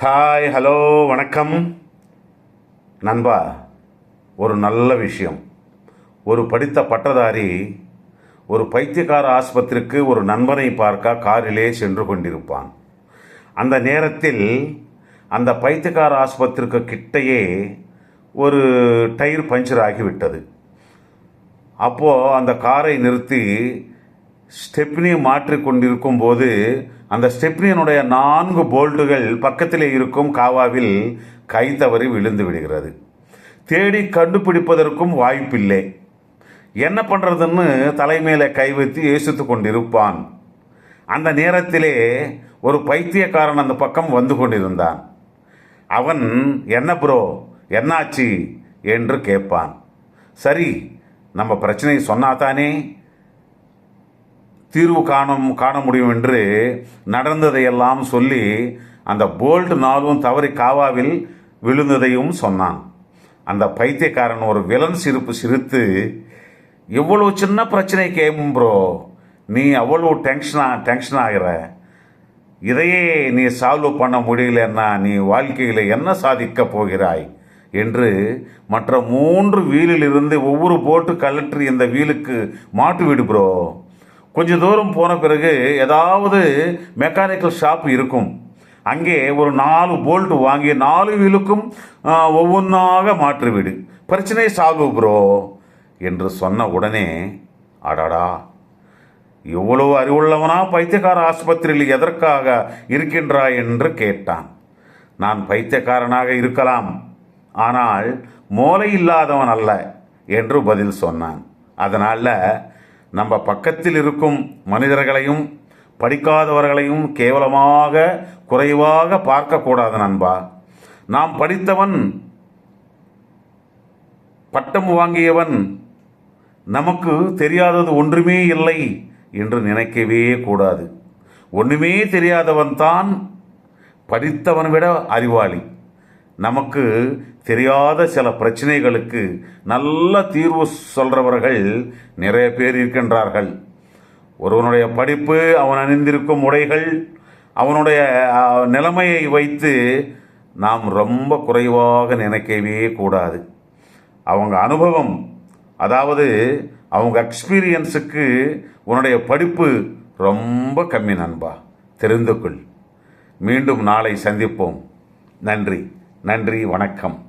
Hi hello வணக்கம். நண்பா ஒரு நல்ல விஷயம். ஒரு படித்த பட்டதாரி ஒரு பைத்தியக்கார ஆஸ்பத்திரிக்கு ஒரு நண்பனை பார்க்க காரிலே சென்று கொண்டிருப்பான். அந்த நேரத்தில் அந்த பைத்தியக்கார ஆஸ்பத்திரிக்கு கிட்டையே ஒரு டயர் பஞ்சர் ஆகிவிட்டது. அப்போது அந்த காரை நிறுத்தி ஸ்டெப்னி மாற்றிக்கொண்டிருக்கும் போது அந்த ஸ்டெப்னியனுடைய நான்கு போல்ட்டுகள் பக்கத்திலே இருக்கும் காவாவில் கை தவறி விழுந்து விடுகிறது. தேடி கண்டுபிடிப்பதற்கும் வாய்ப்பில்லை. என்ன பண்ணுறதுன்னு தலைமையில கை வைத்து யோசித்து கொண்டிருப்பான். அந்த நேரத்திலே ஒரு பைத்தியக்காரன் அந்த பக்கம் வந்து கொண்டிருந்தான். அவன் என்ன ப்ரோ என்னாச்சு? என்று கேட்பான். சரி நம்ம பிரச்சனையை சொன்னாதானே? தீர்வு காணும் காண முடியும் என்று நடந்ததையெல்லாம் சொல்லி அந்த போல்ட் நாளும் தவறி காவாவில் விழுந்ததையும் சொன்னான். அந்த பைத்தியக்காரன் ஒரு விலன் சிரிப்பு சிரித்து இவ்வளவு சின்ன பிரச்சனை கேம் ப்ரோ நீ அவ்வளவு டென்ஷனா டென்ஷன் ஆகிற. இதையே நீ சால்வ் பண்ண முடியலன்னா நீ வாழ்க்கையில் என்ன சாதிக்க போகிறாய்? என்று மற்ற மூன்று வீலிலிருந்து ஒவ்வொரு போட்டு கலற்றி இந்த வீலுக்கு மாட்டு விடு ப்ரோ கொஞ்ச தூரம் போன பிறகு ஏதாவது மெக்கானிக்கல் ஷாப் இருக்கும். அங்கே ஒரு நாலு போல்ட் வாங்கி நாலு வீலுக்கும் ஒவ்வொன்றாக மாற்றிவிடு. பிரச்சனை சால்வ் ப்ரோ என்று சொன்ன உடனே அடாடா எவ்வளவு அறிவுள்ளவனா பைத்தியக்கார ஆஸ்பத்திரியில் எதற்காக இருக்கின்றாய் என்று கேட்டான். நான் பைத்தியக்காரனாக இருக்கலாம் ஆனால் மூளை இல்லாதவன் அல்ல என்று பதில் சொன்னான். அதனால் நம்ம பக்கத்தில் இருக்கும் மனிதர்களையும் படிக்காதவர்களையும் கேவலமாக குறைவாக பார்க்கக்கூடாது நண்பா. நாம் படித்தவன் பட்டம் வாங்கியவன் நமக்கு தெரியாதது ஒன்றுமே இல்லை என்று நினைக்கவே கூடாது. ஒன்றுமே தெரியாதவன் தான் படித்தவனை விட அறிவாளி. நமக்கு தெரியாத சில பிரச்சனைகளுக்கு நல்ல தீர்வு சொல்கிறவர்கள் நிறைய பேர் இருக்கின்றார்கள். ஒருவனுடைய படிப்பு அவன் அணிந்திருக்கும் உடைகள் அவனுடைய நிலைமையை வைத்து நாம் ரொம்ப குறைவாக நினைக்கவே கூடாது. அவங்க அனுபவம் அதாவது அவங்க எக்ஸ்பீரியன்ஸுக்கு உன்னுடைய படிப்பு ரொம்ப கம்மி நண்பா. தெரிந்து கொள். மீண்டும் நாளை சந்திப்போம். நன்றி. நன்றி வணக்கம்.